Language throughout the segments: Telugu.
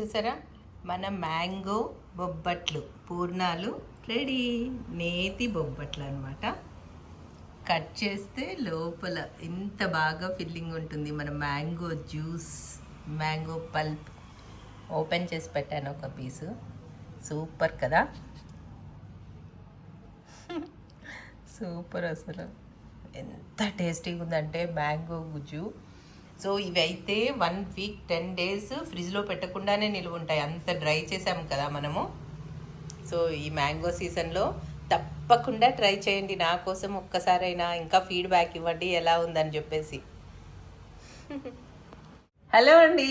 చూసారా? మన మ్యాంగో బొబ్బట్లు పూర్ణాలు రెడీ. నేతి బొబ్బట్లు అనమాట కట్ చేస్తే లోపల ఇంత బాగా ఫిల్లింగ్ ఉంటుంది. మన mango juice mango pulp. Open చేసి పెట్టాను ఒక పీసు. సూపర్ కదా? సూపర్ అసలు. ఎంత టేస్టీగా ఉందంటే మ్యాంగో గుజ్జు సో ఇవి అయితే వన్ వీక్ టెన్ డేస్ ఫ్రిడ్జ్లో పెట్టకుండానే నిలువ ఉంటాయి. అంత డ్రై చేసాము కదా మనము. సో ఈ మ్యాంగో సీజన్లో తప్పకుండా ట్రై చేయండి. నా కోసం ఒక్కసారైనా ఇంకా ఫీడ్బ్యాక్ ఇవ్వండి. ఎలా ఉందని చెప్పేసి. హలో అండి.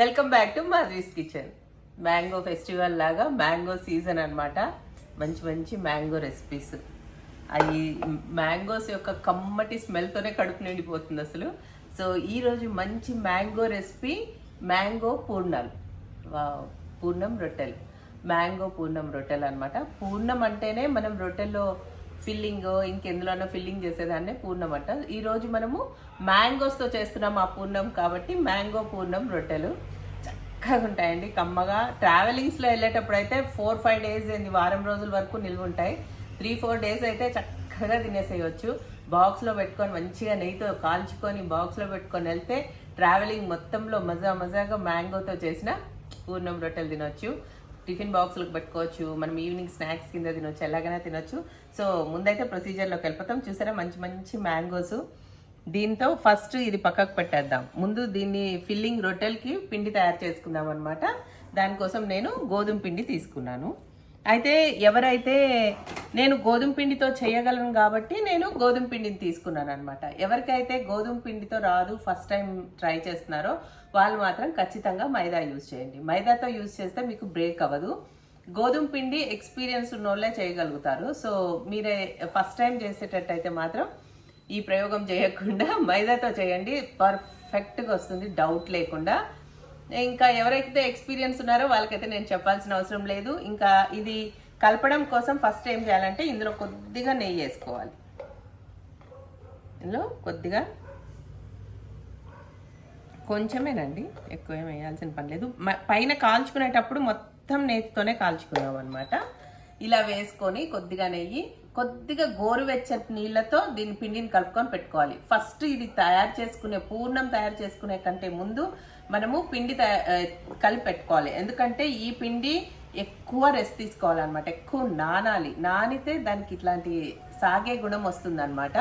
Welcome back to Madhavi's kitchen. Mango festival లాగా మ్యాంగో సీజన్ అన్నమాట. మంచి మంచి మ్యాంగో రెసిపీస్. అవి మ్యాంగోస్ యొక్క కమ్మటి స్మెల్తోనే కడుపు నిండిపోతుంది అసలు. సో ఈరోజు మంచి మ్యాంగో రెసిపీ మ్యాంగో పూర్ణాలు వావ్, పూర్ణం రొట్టెలు. మ్యాంగో పూర్ణం రొట్టెలు అనమాట పూర్ణం అంటేనే మనం రొట్టెల్లో ఫిల్లింగ్ ఇంకెందులోనో ఫిల్లింగ్ చేసేదాన్నే పూర్ణం అంట. ఈరోజు మనము మ్యాంగోస్తో చేస్తున్నాం ఆ పూర్ణం కాబట్టి మ్యాంగో పూర్ణం రొట్టెలు. చక్కగా ఉంటాయండి. కమ్మగా ట్రావెలింగ్స్లో వెళ్ళేటప్పుడు అయితే ఫోర్ ఫైవ్ డేస్ ఏంది వారం రోజుల వరకు నిల్వ ఉంటాయి త్రీ ఫోర్ డేస్ అయితే చక్కగా తినేసేయచ్చు. బాక్స్లో పెట్టుకొని మంచిగా నెయ్యితో కాల్చుకొని బాక్స్లో పెట్టుకొని వెళ్తే ట్రావెలింగ్ మొత్తంలో మజా మజాగా మ్యాంగోతో చేసిన పూర్ణం రొట్టెలు తినొచ్చు. టిఫిన్ బాక్స్లకు పెట్టుకోవచ్చు. మనం ఈవినింగ్ స్నాక్స్ కింద తినొచ్చు ఎలాగైనా తినొచ్చు. సో ముందైతే ప్రొసీజర్లోకి వెళ్ళిపోతాం. చూసారా? మంచి మంచి మ్యాంగోస్. దీంతో ఫస్ట్ ఇది పక్కకు పెట్టేద్దాం. ముందు దీన్ని ఫిల్లింగ్ రొట్టెలకి పిండి తయారు చేసుకుందాం అనమాట దానికోసం నేను గోధుమ పిండి తీసుకున్నాను. అయితే ఎవరైతే నేను గోధుమ పిండితో చేయగలను కాబట్టి నేను గోధుమ పిండిని తీసుకున్నాను అనమాట ఎవరికైతే గోధుమ పిండితో రాదు ఫస్ట్ టైం ట్రై చేస్తున్నారో వాళ్ళు మాత్రం ఖచ్చితంగా మైదా యూజ్ చేయండి. మైదాతో యూజ్ చేస్తే మీకు బ్రేక్ అవ్వదు. గోధుమ పిండి ఎక్స్పీరియన్స్ ఉన్న వాళ్ళే చేయగలుగుతారు. సో మీరే ఫస్ట్ టైం చేసేటట్టయితే మాత్రం ఈ ప్రయోగం చేయకుండా మైదాతో చేయండి. పర్ఫెక్ట్గా వస్తుంది. డౌట్ లేకుండా ఇంకా ఎవరైతే ఎక్స్పీరియన్స్ ఉన్నారో వాళ్ళకైతే నేను చెప్పాల్సిన అవసరం లేదు. ఇంకా ఇది కలపడం కోసం ఫస్ట్ ఏం చేయాలంటే ఇందులో కొద్దిగా నెయ్యి వేసుకోవాలి. ఇందులో కొద్దిగా కొంచెమేనండి ఎక్కువ ఏం వేయాల్సిన పని లేదు. పైన కాల్చుకునేటప్పుడు మొత్తం నేతితోనే కాల్చుకున్నాం అనమాట ఇలా వేసుకొని కొద్దిగా నెయ్యి కొద్దిగా గోరువెచ్చటి నీళ్ళతో దీని పిండిని కలుపుకొని పెట్టుకోవాలి. ఫస్ట్ ఇది తయారు చేసుకునే పూర్ణం తయారు చేసుకునే కంటే ముందు మనము పిండి కలిపి పెట్టుకోవాలి. ఎందుకంటే ఈ పిండి ఎక్కువ రెస్ట్ తీసుకోవాలన్నమాట. ఎక్కువ నానాలి. నానితే దానికి ఇట్లాంటి సాగే గుణం వస్తుందన్నమాట.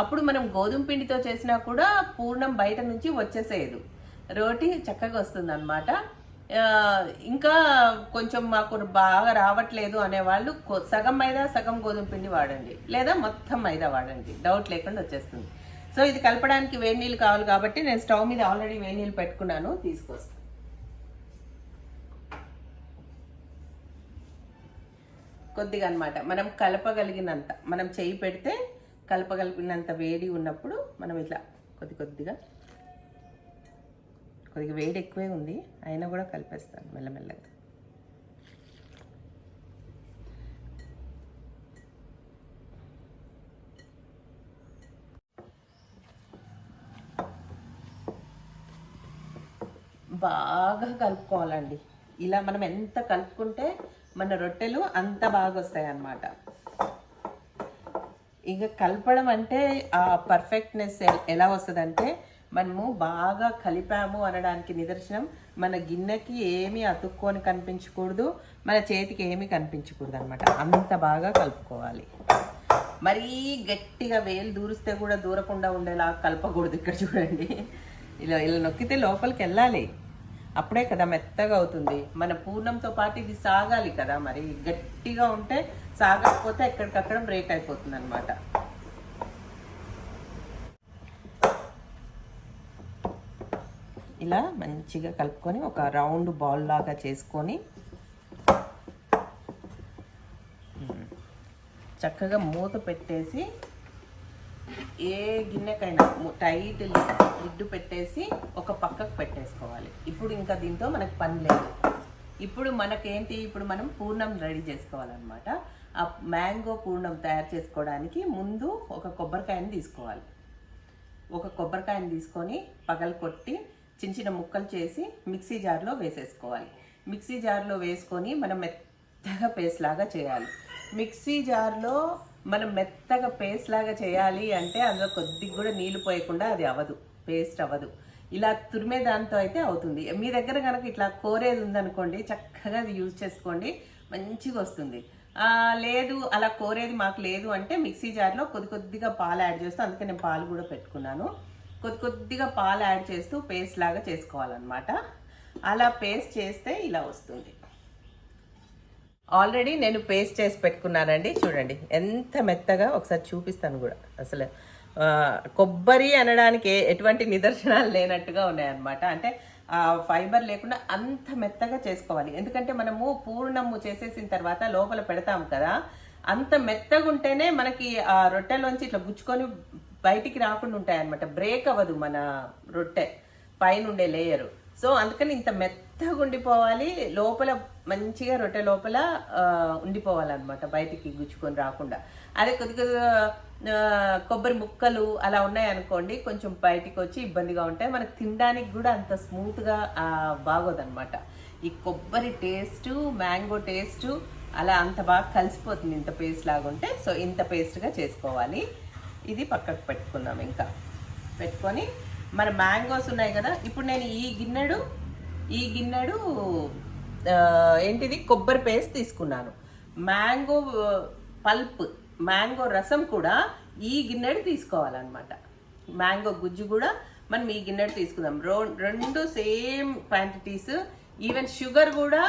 అప్పుడు మనం గోధుమ పిండితో చేసినా కూడా పూర్ణం బయట నుంచి వచ్చేసేయదు. రోటి చక్కగా వస్తుంది ఇంకా కొంచెం మాకు బాగా రావట్లేదు అనేవాళ్ళు సగం మైదా సగం గోధుమ పిండి వాడండి. లేదా మొత్తం మైదా వాడండి. డౌట్ లేకుండా వచ్చేస్తుంది. సో ఇది కలపడానికి వేడి నీళ్ళు కావాలి కాబట్టి నేను స్టవ్ మీద ఆల్రెడీ వేడి నీళ్ళు పెట్టుకున్నాను. తీసుకొస్తాను కొద్దిగా అన్నమాట. మనం కలపగలిగినంత మనం చేయి పెడితే కలపగలిగినంత వేడి ఉన్నప్పుడు మనం ఇట్లా కొద్ది కొద్దిగా కొద్దిగా వేడి ఎక్కువే ఉంది. అయినా కూడా కలిపేస్తాను మెల్లమెల్లగా. బాగా కలుపుకోవాలండి. ఇలా మనం ఎంత కలుపుకుంటే మన రొట్టెలు అంత బాగా వస్తాయి అన్నమాట ఇక కలపడం అంటే ఆ పర్ఫెక్ట్నెస్ ఎలా వస్తుందంటే మనము బాగా కలిపాము అనడానికి నిదర్శనం. మన గిన్నెకి ఏమీ అతుక్కొని కనిపించకూడదు. మన చేతికి ఏమీ కనిపించకూడదు అనమాట అంత బాగా కలుపుకోవాలి. మరీ గట్టిగా వేలు దూరిస్తే కూడా దూరకుండా ఉండేలా కలపకూడదు ఇక్కడ చూడండి. ఇలా ఇలా నొక్కితే లోపలికి వెళ్ళాలి. అప్పుడే కదా మెత్తగా అవుతుంది. మన పూర్ణంతో పాటు ఇది సాగాలి కదా. మరి గట్టిగా ఉంటే సాగకపోతే ఎక్కడికక్కడ బ్రేక్ అయిపోతుంది అనమాట ఇలా మంచిగా కలుపుకొని ఒక రౌండ్ బాల్ లాగా చేసుకొని చక్కగా మూత పెట్టేసి ఏ గిన్నెకైనా టైట్ లిడ్డు పెట్టేసి ఒక పక్కకు పెట్టేసుకోవాలి. ఇప్పుడు ఇంకా దీంతో మనకు పని లేదు. ఇప్పుడు మనకేంటి? ఇప్పుడు మనం పూర్ణం రెడీ చేసుకోవాలన్నమాట. ఆ మ్యాంగో పూర్ణం తయారు చేసుకోవడానికి ముందు ఒక కొబ్బరికాయని తీసుకోవాలి. ఒక కొబ్బరికాయని తీసుకొని పగలు కొట్టి చిన్న చిన్న ముక్కలు చేసి మిక్సీ జార్లో వేసేసుకోవాలి. మిక్సీ జార్లో వేసుకొని మనం మెత్తగా పేస్ట్ లాగా చేయాలి. మిక్సీ జార్లో మనం మెత్తగా పేస్ట్ లాగా చేయాలి అంటే అందులో కొద్దిగా కూడా నీళ్ళు పోయకుండా అది అవ్వదు. పేస్ట్ అవ్వదు. ఇలా తురిమే దాంతో అయితే అవుతుంది. మీ దగ్గర కనుక ఇట్లా కోరేది ఉందనుకోండి చక్కగా అది యూజ్ చేసుకోండి మంచిగా వస్తుంది. లేదు అలా కోరేది మాకు లేదు అంటే మిక్సీ జార్లో కొద్ది కొద్దిగా పాలు యాడ్ చేస్తూ అందుకే నేను పాలు కూడా పెట్టుకున్నాను. కొద్ది కొద్దిగా పాలు యాడ్ చేస్తూ పేస్ట్ లాగా చేసుకోవాలన్నమాట. అలా పేస్ట్ చేస్తే ఇలా వస్తుంది. ఆల్రెడీ నేను పేస్ట్ చేసి పెట్టుకున్నానండి. చూడండి ఎంత మెత్తగా ఒకసారి చూపిస్తాను కూడా. అసలు కొబ్బరి అనడానికి ఎటువంటి నిదర్శనాలు లేనట్టుగా ఉన్నాయన్నమాట. అంటే ఫైబర్ లేకుండా అంత మెత్తగా చేసుకోవాలి. ఎందుకంటే మనము పూర్ణము చేసేసిన తర్వాత లోపల పెడతాం కదా అంత మెత్తగా ఉంటేనే మనకి ఆ రొట్టెలోంచి ఇట్లా గుచ్చుకొని బయటికి రాకుండా ఉంటాయన్నమాట. బ్రేక్ అవ్వదు మన రొట్టె. పైన ఉండే లేయరు సో అందుకని ఇంత మెత్తగా ఉండిపోవాలి. లోపల మంచిగా రొట్టె లోపల ఉండిపోవాలన్నమాట. బయటికి గుచ్చుకొని రాకుండా. అదే కొద్ది కొద్దిగా కొబ్బరి ముక్కలు అలా ఉన్నాయనుకోండి కొంచెం బయటికి వచ్చి ఇబ్బందిగా ఉంటాయి మనకు తినడానికి కూడా అంత స్మూత్గా బాగోదన్నమాట. ఈ కొబ్బరి టేస్ట్ మ్యాంగో టేస్ట్ అలా అంత బాగా కలిసిపోతుంది. ఇంత పేస్ట్ లాగా ఉంటే సో ఇంత పేస్ట్గా చేసుకోవాలి. ఇది పక్కకు పెట్టుకుందాం ఇంకా. పెట్టుకొని మన మ్యాంగోస్ ఉన్నాయి కదా ఇప్పుడు నేను ఈ గిన్నెడు ఈ గిన్నెడు ఏంటిది? కొబ్బరి పేస్ట్ తీసుకున్నాను. మ్యాంగో పల్ప్ మ్యాంగో రసం కూడా ఈ గిన్నెడు తీసుకోవాలన్నమాట. మ్యాంగో గుజ్జు కూడా మనం ఈ గిన్నెడు తీసుకుందాం. రో రెండు సేమ్ క్వాంటిటీస్ ఈవెన్ షుగర్ కూడా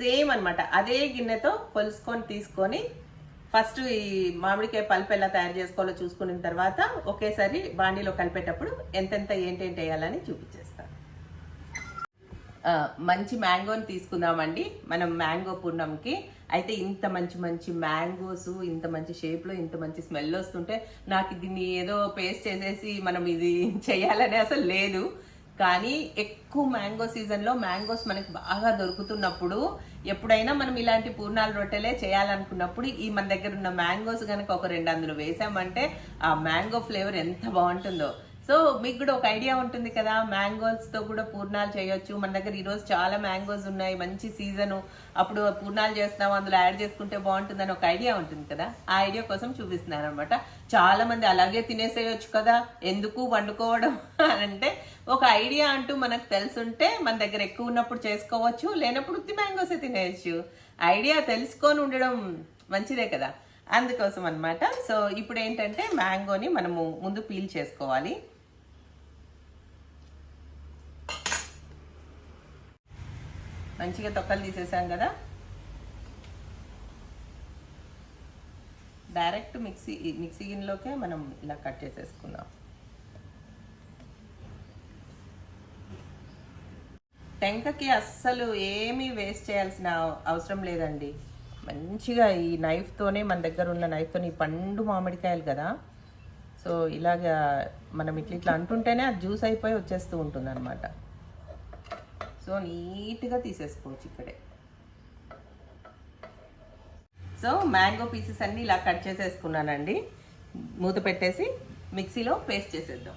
సేమ్ అనమాట అదే గిన్నెతో కొలుసుకొని తీసుకొని ఫస్ట్ ఈ మామిడికాయ పల్పు ఎలా తయారు చేసుకోవాలో చూసుకున్న తర్వాత ఒకేసారి బాండీలో కలిపేటప్పుడు ఎంతెంత ఏంటేంటి వేయాలని చూపించేస్తాను మంచి మ్యాంగోని తీసుకుందామండి. మనం మ్యాంగో పూర్ణంకి అయితే ఇంత మంచి మంచి మ్యాంగోస్ ఇంత మంచి షేప్లో ఇంత మంచి స్మెల్ వస్తుంటే నాకు దీన్ని ఏదో పేస్ట్ చేసేసి మనం ఇది చేయాలని అసలు లేదు. కానీ ఎక్కువ మ్యాంగో సీజన్లో మ్యాంగోస్ మనకి బాగా దొరుకుతున్నప్పుడు ఎప్పుడైనా మనం ఇలాంటి పూర్ణాల రొట్టెలే చేయాలనుకున్నప్పుడు ఈ మన దగ్గర ఉన్న మ్యాంగోస్ కనుక ఒక రెండు అందులో వేసామంటే ఆ మ్యాంగో ఫ్లేవర్ ఎంత బాగుంటుందో. సో మీకు కూడా ఒక ఐడియా ఉంటుంది కదా మ్యాంగోస్తో కూడా పూర్ణాలు చేయొచ్చు. మన దగ్గర ఈరోజు చాలా మ్యాంగోస్ ఉన్నాయి మంచి సీజను. అప్పుడు పూర్ణాలు చేస్తున్నాం అందులో యాడ్ చేసుకుంటే బాగుంటుందని ఒక ఐడియా ఉంటుంది కదా. ఆ ఐడియా కోసం చూపిస్తున్నాను అనమాట చాలా మంది అలాగే తినేసేయొచ్చు కదా ఎందుకు వండుకోవడం అని అంటే ఒక ఐడియా అంటూ మనకు తెలుసుంటే మన దగ్గర ఎక్కువ ఉన్నప్పుడు చేసుకోవచ్చు లేనప్పుడు ఉత్తి మ్యాంగోసే తినేయచ్చు. ఐడియా తెలుసుకొని ఉండడం మంచిదే కదా. అందుకోసం అన్నమాట. సో ఇప్పుడు ఏంటంటే మ్యాంగోని మనము ముందు పీల్ చేసుకోవాలి. మంచిగా తొక్కలు తీసేసాం కదా. డైరెక్ట్ మిక్సీ మిక్సీ గిన్నెలోకే మనం ఇలా కట్ చేసేసుకుందాం. టెంకకి అస్సలు ఏమీ వేస్ట్ చేయాల్సిన అవసరం లేదండి. మంచిగా ఈ నైఫ్తోనే మన దగ్గర ఉన్న నైఫ్తోని ఈ పండు మామిడికాయలు కదా. సో ఇలాగా మనం ఇట్లా ఇట్లా అంటుంటేనే అది జ్యూస్ అయిపోయి వచ్చేస్తూ ఉంటుంది అనమాట సో నీట్గా తీసేసుకోవచ్చు ఇక్కడే. సో మ్యాంగో పీసెస్ అన్నీ ఇలా కట్ చేసేసుకున్నానండి. మూత పెట్టేసి మిక్సీలో పేస్ట్ చేసేద్దాం.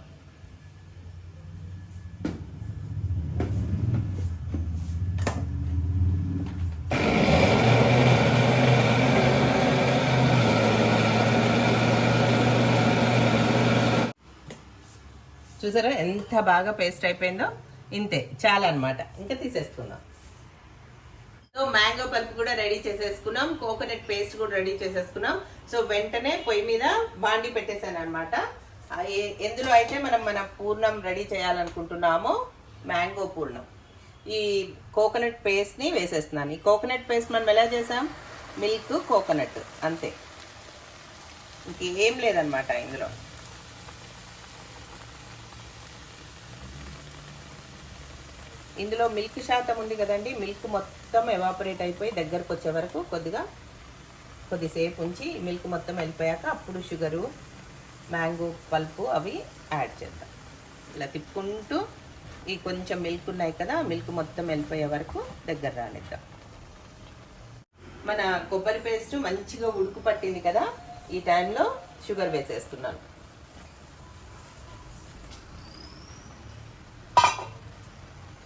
చూసారా ఎంత బాగా పేస్ట్ అయిపోయిందో? ఇంతే చాలా అనమాట ఇంకా తీసేసుకుందాం. సో మ్యాంగో పల్ప్ కూడా రెడీ చేసేసుకున్నాం. కోకోనట్ పేస్ట్ కూడా రెడీ చేసేసుకున్నాం. సో వెంటనే పొయ్యి మీద బాండి పెట్టేశాను అనమాట ఎందులో అయితే మనం మన పూర్ణం రెడీ చేయాలనుకుంటున్నామో మ్యాంగో పూర్ణం. ఈ కోకోనట్ పేస్ట్ని వేసేస్తున్నాను. ఈ కోకోనట్ పేస్ట్ మనం ఎలా చేసాం? మిల్క్ కోకోనట్ అంతే. ఇంకేం లేదనమాట ఇందులో. ఇందులో మిల్క్ శాతం ఉంది కదండి మిల్క్ మొత్తం ఎవాపరేట్ అయిపోయి దగ్గరకు వచ్చే వరకు కొద్దిగా కొద్దిసేపు ఉంచి మిల్క్ మొత్తం వెళ్ళిపోయాక అప్పుడు షుగరు మ్యాంగో పల్పు అవి యాడ్ చేద్దాం. ఇలా తిప్పుకుంటూ ఈ కొంచెం మిల్క్ ఉన్నాయి కదా మిల్క్ మొత్తం వెళ్ళిపోయే వరకు దగ్గర రానిద్దాం. మన కొబ్బరి పేస్ట్ మంచిగా ఉడుకు పట్టింది కదా ఈ టైంలో షుగర్ వేసేస్తున్నాను.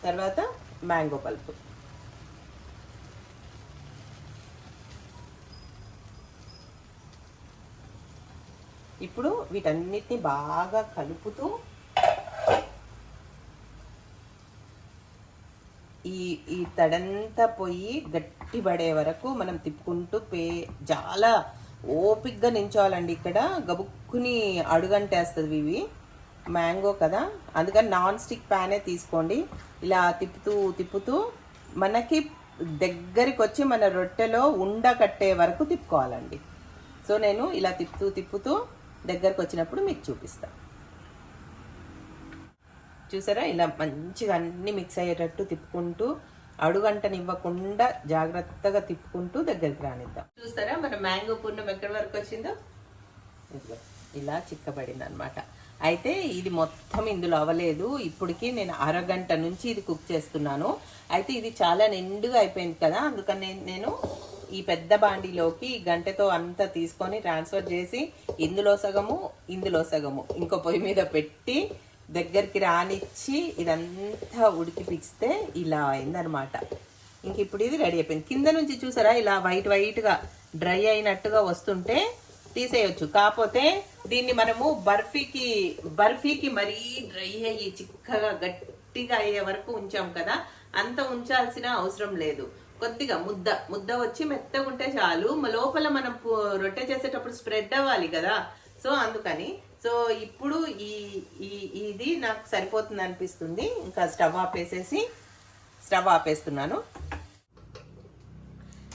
తర్వాత మ్యాంగో పల్పు. ఇప్పుడు వీటన్నిటిని బాగా కలుపుతూ ఈ ఈ తడంతా పోయి గట్టి పడే వరకు మనం తిప్పుకుంటూ పే చాలా ఓపిక్గా నించోవాలండి ఇక్కడ. గబుక్కుని అడుగంటేస్తుంది ఇవి. మ్యాంగో కదా? అందుకని నాన్ స్టిక్ ప్యానే తీసుకోండి. ఇలా తిప్పుతూ తిప్పుతూ మనకి దగ్గరికి వచ్చి మన రొట్టెలో ఉండ కట్టే వరకు తిప్పుకోవాలండి. సో నేను ఇలా తిప్పుతూ తిప్పుతూ దగ్గరకు వచ్చినప్పుడు మీకు చూపిస్తాను చూసారా? ఇలా మంచిగా అన్నీ మిక్స్ అయ్యేటట్టు తిప్పుకుంటూ అడుగంటనివ్వకుండా జాగ్రత్తగా తిప్పుకుంటూ దగ్గరికి రానిద్దాం. చూసారా మన మ్యాంగో పూర్ణం ఎక్కడి వరకు వచ్చిందో? ఇలా చిక్కబడింది అనమాట అయితే ఇది మొత్తం ఇందులో అవ్వలేదు. ఇప్పటికి నేను అరగంట నుంచి ఇది కుక్ చేస్తున్నాను. అయితే ఇది చాలా నిండుగా అయిపోయింది కదా. అందుకని నేను- ఈ పెద్ద బాండీలోకి గంటతో అంతా తీసుకొని ట్రాన్స్ఫర్ చేసి ఇందులో సగము ఇందులో సగము ఇంకో పొయ్యి మీద పెట్టి దగ్గరికి రానిచ్చి ఇదంతా ఉడికిపిస్తే ఇలా అయిందనమాట ఇంక ఇప్పుడు ఇది రెడీ అయిపోయింది. కింద నుంచి చూసారా? ఇలా వైట్ వైట్గా డ్రై అయినట్టుగా వస్తుంటే తీసేయొచ్చు. కాకపోతే దీన్ని మనము బర్ఫీకి బర్ఫీకి మరీ డ్రై అయ్యి చిక్కగా గట్టిగా అయ్యే వరకు ఉంచాం కదా అంత ఉంచాల్సిన అవసరం లేదు. కొద్దిగా ముద్ద ముద్ద వచ్చి మెత్తగా ఉంటే చాలు. లోపల మనం రొట్టె చేసేటప్పుడు స్ప్రెడ్ అవ్వాలి కదా. సో అందుకని. సో ఇప్పుడు ఈ ఈ ఇది నాకు సరిపోతుంది అనిపిస్తుంది. ఇంకా స్టవ్ ఆపేసేసి స్టవ్ ఆపేస్తున్నాను.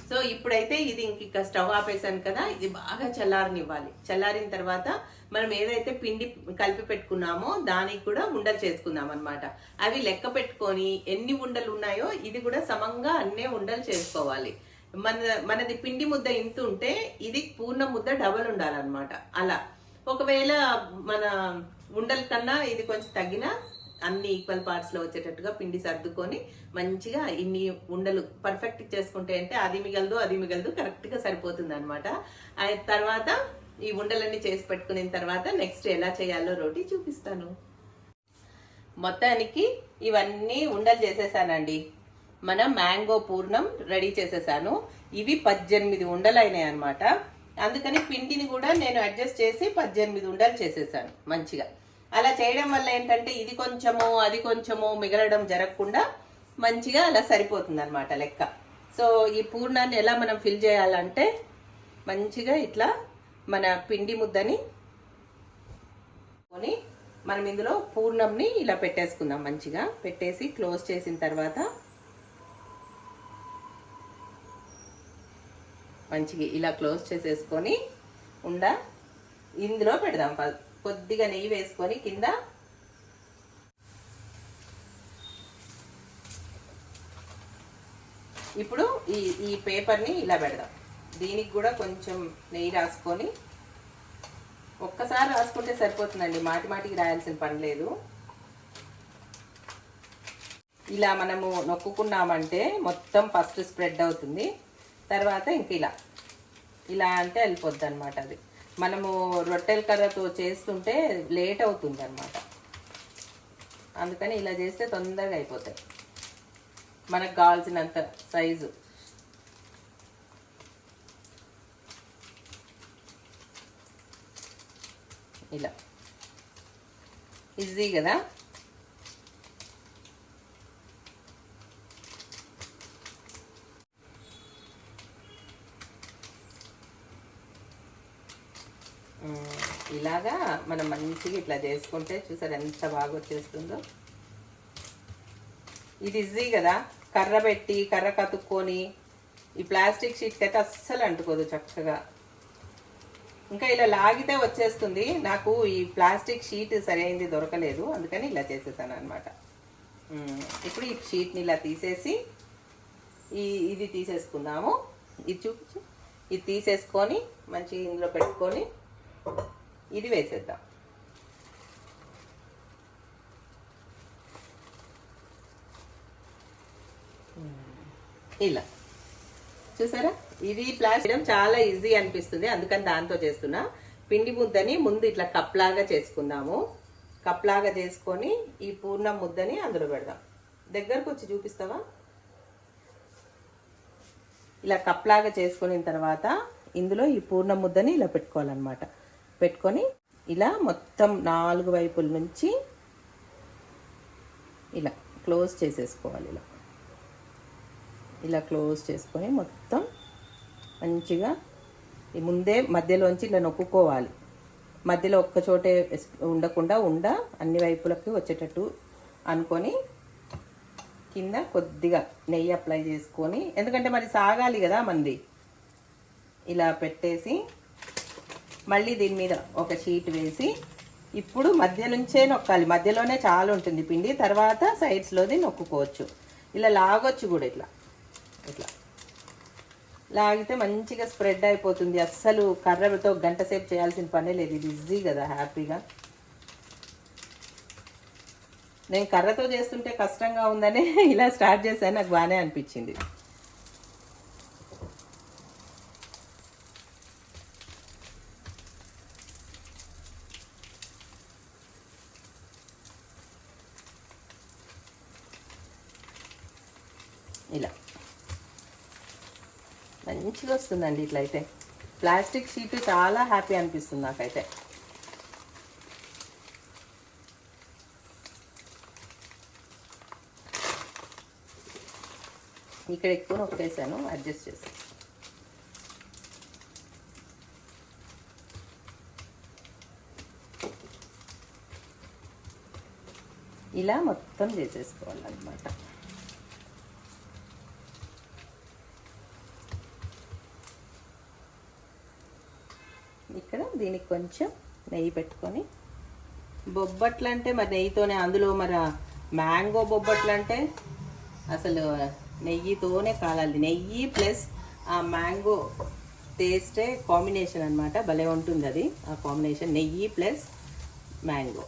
సో ఇప్పుడైతే ఇది ఇంక ఇక స్టవ్ ఆపేసాను కదా ఇది బాగా చల్లారనివ్వాలి. చల్లారిన తర్వాత మనం ఏదైతే పిండి కలిపి పెట్టుకున్నామో దానికి కూడా ఉండలు చేసుకుందాం అనమాట అవి లెక్క పెట్టుకొని ఎన్ని ఉండలు ఉన్నాయో ఇది కూడా సమంగా అన్నే ఉండలు చేసుకోవాలి. మన మనది పిండి ముద్ద ఇంత ఉంటే ఇది పూర్ణ ముద్ద డబల్ ఉండాలన్నమాట. అలా. ఒకవేళ మన ఉండల కన్నా ఇది కొంచెం తగ్గినా అన్ని ఈక్వల్ పార్ట్స్లో వచ్చేటట్టుగా పిండి సర్దుకొని మంచిగా ఇన్ని ఉండలు పర్ఫెక్ట్ చేసుకుంటే అంటే అది మిగలదు అది మిగలదు కరెక్ట్గా సరిపోతుంది అనమాట తర్వాత ఈ ఉండలన్నీ చేసి పెట్టుకున్న తర్వాత నెక్స్ట్ ఎలా చేయాలో రోటీ చూపిస్తాను. మొత్తానికి ఇవన్నీ ఉండలు చేసేసానండి. మన మ్యాంగో పూర్ణం రెడీ చేసేసాను. ఇవి పద్దెనిమిది ఉండలు అయినాయి అనమాట అందుకని పిండిని కూడా నేను అడ్జస్ట్ చేసి పద్దెనిమిది ఉండలు చేసేసాను మంచిగా. అలా చేయడం వల్ల ఏంటంటే ఇది కొంచెము అది కొంచెము మిగలడం జరగకుండా మంచిగా అలా సరిపోతుంది అనమాట లెక్క. సో ఈ పూర్ణాన్ని ఎలా మనం ఫిల్ చేయాలంటే మంచిగా ఇట్లా మన పిండి ముద్దని కొని మనం ఇందులో పూర్ణంని ఇలా పెట్టేసుకుందాం మంచిగా. పెట్టేసి క్లోజ్ చేసిన తర్వాత మంచిగా ఇలా క్లోజ్ చేసేసుకొని ఉండ ఇందులో పెడదాం కొద్దిగా నెయ్యి వేసుకొని కింద ఇప్పుడు ఈ ఈ పేపర్ని ఇలా పెడదాం. దీనికి కూడా కొంచెం నెయ్యి రాసుకొని ఒక్కసారి రాసుకుంటే సరిపోతుందండి. మాటి మాటికి రాయాల్సిన పని లేదు. ఇలా మనము నొక్కుకున్నామంటే మొత్తం ఫస్ట్ స్ప్రెడ్ అవుతుంది. తర్వాత ఇంక ఇలా. ఇలా అంటే వెళ్ళిపోద్ది అనమాట అది. మనము రొట్టెల కర్రతో చేస్తుంటే లేట్ అవుతుంది అనమాట అందుకని ఇలా చేస్తే తొందరగా అయిపోతాయి. మనకు కావాల్సినంత సైజు. ఇలా. ఈజీ కదా? ఇలాగా మనం మంచిగా ఇట్లా చేసుకుంటే చూసారు ఎంత బాగా వచ్చేస్తుందో? ఇది ఈజీ కదా? కర్ర పెట్టి కర్ర కతుక్కొని ఈ ప్లాస్టిక్ షీట్కి అయితే అస్సలు అంటుకోదు చక్కగా. ఇంకా ఇలా లాగితే వచ్చేస్తుంది. నాకు ఈ ప్లాస్టిక్ షీట్ సరైనది దొరకలేదు. అందుకని ఇలా చేసేసాను అనమాట ఇప్పుడు ఈ షీట్ని ఇలా తీసేసి ఈ ఇది తీసేసుకుందాము. ఇది చూపించు. ఇది తీసేసుకొని మంచిగా ఇందులో పెట్టుకొని ఇది వేసేద్దాం. ఇలా. చూసారా? ఇది ప్లాస్టిక్ చాలా ఈజీ అనిపిస్తుంది. అందుకని దాంతో చేస్తున్నా. పిండి ముద్దని ముందు ఇట్లా కప్లాగా చేసుకుందాము. కప్లాగా చేసుకొని ఈ పూర్ణ ముద్దని అందులో పెడదాం. దగ్గరకు వచ్చి చూపిస్తావా? ఇలా కప్లాగా చేసుకున్న తర్వాత ఇందులో ఈ పూర్ణ ముద్దని ఇలా పెట్టుకోవాలన్నమాట. పెట్టుకొని ఇలా మొత్తం నాలుగు వైపుల నుంచి ఇలా క్లోజ్ చేసేసుకోవాలి ఇలా. ఇలా క్లోజ్ చేసుకొని మొత్తం మంచిగా ఈ ముందే మధ్యలోంచి ఇలా నొక్కుకోవాలి. మధ్యలో ఒక్క చోటే ఉండకుండా ఉండ అన్ని వైపులకి వచ్చేటట్టు అనుకొని కింద కొద్దిగా నెయ్యి అప్లై చేసుకొని ఎందుకంటే మరి సాగాలి కదా మంది. ఇలా పెట్టేసి మళ్ళీ దీని మీద ఒక షీట్ వేసి ఇప్పుడు మధ్య నుంచే నొక్కాలి. మధ్యలోనే చాలా ఉంటుంది పిండి. తర్వాత సైడ్స్లోది నొక్కుకోవచ్చు. ఇలా లాగొచ్చు కూడా ఇట్లా. ఇట్లా. లాగితే మంచిగా స్ప్రెడ్ అయిపోతుంది. అస్సలు కర్రతో గంట సేపు చేయాల్సిన పనే లేదు. ఇది ఈజీ కదా హ్యాపీగా. నేను కర్రతో చేస్తుంటే కష్టంగా ఉందనే ఇలా స్టార్ట్ చేశాను. నాకు బాగానే అనిపించింది. ఇలా. మంచిగా వస్తుందండి ఇట్లయితే. ప్లాస్టిక్ షీట్ చాలా హ్యాపీ అనిపిస్తుంది నాకైతే. ఇక్కడ ఎక్కువ నొక్కేసాను అడ్జస్ట్ చేసి ఇలా మొత్తం చేసేసుకోవాలన్నమాట. ఇక్కడ దీనికి కొంచెం నెయ్యి పెట్టుకొని. బొబ్బట్లు అంటే మరి నెయ్యితోనే అందులో మరి మ్యాంగో బొబ్బట్లు అంటే అసలు నెయ్యితోనే కాలాలి. నెయ్యి ప్లస్ ఆ మ్యాంగో టేస్టే కాంబినేషన్ అనమాట భలే ఉంటుంది అది ఆ కాంబినేషన్. నెయ్యి ప్లస్ మ్యాంగో.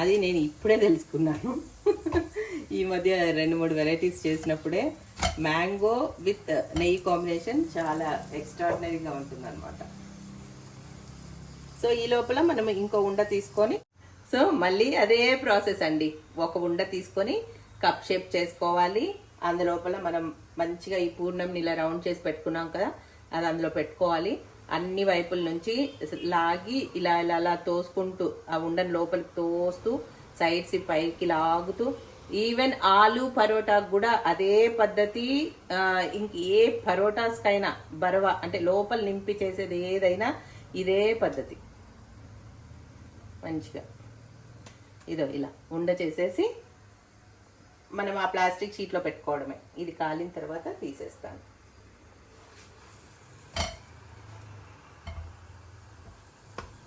అది నేను ఇప్పుడే తెలుసుకున్నాను. ఈ మధ్య రెండు మూడు వెరైటీస్ చేసినప్పుడే మ్యాంగో విత్ నెయ్యి కాంబినేషన్ చాలా ఎక్స్ట్రాడినరీగా ఉంటుంది అనమాట సో ఈ లోపల మనం ఇంకో ఉండ తీసుకొని సో మళ్ళీ అదే ప్రాసెస్ అండి. ఒక ఉండ తీసుకొని కప్ షేప్ చేసుకోవాలి. అందులోపల మనం మంచిగా ఈ పూర్ణం ఇలా రౌండ్ చేసి పెట్టుకున్నాం కదా అది అందులో పెట్టుకోవాలి. అన్ని వైపుల నుంచి లాగి ఇలా ఇలా అలా తోసుకుంటూ ఆ ఉండని లోపలికి తోస్తూ సైడ్స్ పైకి లాగుతూ ఈవెన్ ఆలు పరోటాకు కూడా అదే పద్ధతి ఇంక ఏ పరోటాస్కైనా బరవ అంటే లోపల నింపి చేసేది ఏదైనా ఇదే పద్ధతి. మంచిగా. ఇదో ఇలా ఉండ చేసేసి మనం ఆ ప్లాస్టిక్ షీట్లో పెట్టుకోవడమే. ఇది కాలిన తర్వాత తీసేస్తాను.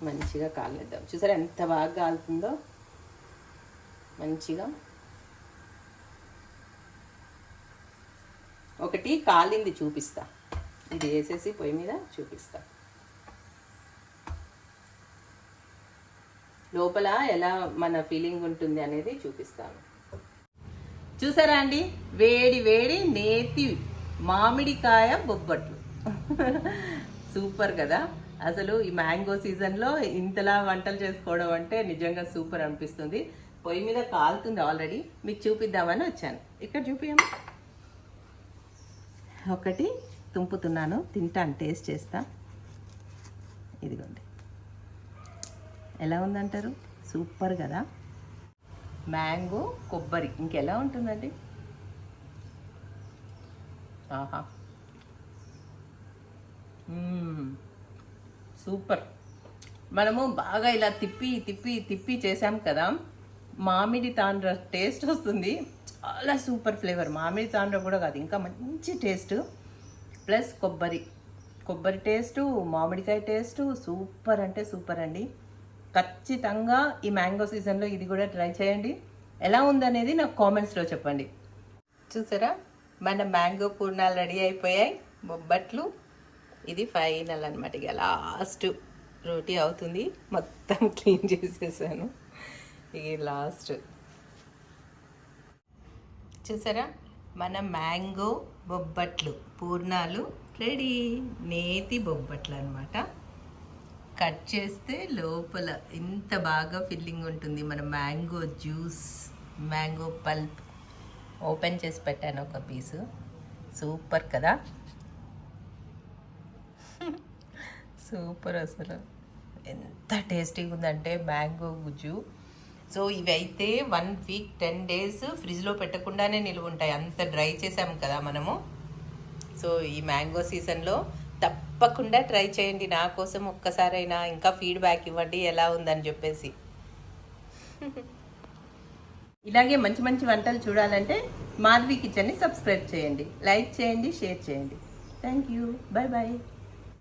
మంచిగా కాలనిద్దాం. చూసారా ఎంత బాగా కాలుతుందో? మంచిగా. ఒకటి కాలింది చూపిస్తా. ఇది వేసేసి పొయ్యి మీద చూపిస్తాను లోపల ఎలా మన ఫీలింగ్ ఉంటుంది అనేది చూపిస్తాను. చూసారా అండి? వేడి వేడి నేతి మామిడికాయ బొబ్బట్లు. సూపర్ కదా? అసలు ఈ మ్యాంగో సీజన్లో ఇంతలా వంటలు చేసుకోవడం అంటే నిజంగా సూపర్ అనిపిస్తుంది. పొయ్యి మీద కాలుతుంది ఆల్రెడీ. మీకు చూపిద్దామని వచ్చాను. ఇక్కడ చూపించమ్మా ఒకటి తుంపుతున్నాను. తింటాను టేస్ట్ చేస్తా. ఇదిగోండి. ఎలా ఉందంటారు? సూపర్ కదా. మ్యాంగో కొబ్బరి ఇంకెలా ఉంటుందండి? ఆహా. సూపర్. మనము బాగా ఇలా తిప్పి తిప్పి తిప్పి చేసాం కదా. మామిడి తాండ్ర టేస్ట్ వస్తుంది. చాలా సూపర్ ఫ్లేవర్. మామిడి తాండ్ర కూడా కాదు ఇంకా మంచి టేస్ట్. ప్లస్ కొబ్బరి. కొబ్బరి టేస్టు మామిడికాయ టేస్టు సూపర్ అంటే సూపర్ అండి. ఖచ్చితంగా ఈ మ్యాంగో సీజన్లో ఇది కూడా ట్రై చేయండి. ఎలా ఉందనేది నాకు కామెంట్స్లో చెప్పండి. చూసారా? మన మ్యాంగో పూర్ణాలు రెడీ అయిపోయాయి. బొబ్బట్లు. ఇది ఫైనల్ అనమాట ఇక లాస్ట్ రోటీ అవుతుంది. మొత్తం క్లీన్ చేసేసాను. ఇది లాస్ట్. చూసారా? మన మ్యాంగో బొబ్బట్లు పూర్ణాలు రెడీ. నేతి బొబ్బట్లు అనమాట కట్ చేస్తే లోపల ఇంత బాగా ఫిల్లింగ్ ఉంటుంది. మన mango juice mango pulp open చేసి పెట్టాను ఒక పీసు. సూపర్ కదా? సూపర్ అసలు. ఎంత టేస్టీగా ఉందంటే మ్యాంగో గుజ్జు. సో ఇవైతే వన్ వీక్ టెన్ డేస్ ఫ్రిడ్జ్లో పెట్టకుండానే నిలువ ఉంటాయి. అంత డ్రై చేసాము కదా మనము. సో ఈ మ్యాంగో సీజన్లో తప్పకుండా ట్రై చేయండి. నా కోసం ఒక్కసారైనా ఇంకా ఫీడ్బ్యాక్ ఇవ్వండి. ఎలా ఉందని చెప్పేసి. ఇలాగే మంచి మంచి వంటలు చూడాలంటే మాధవి కిచెన్ని సబ్స్క్రైబ్ చేయండి. లైక్ చేయండి షేర్ చేయండి. Thank you. Bye bye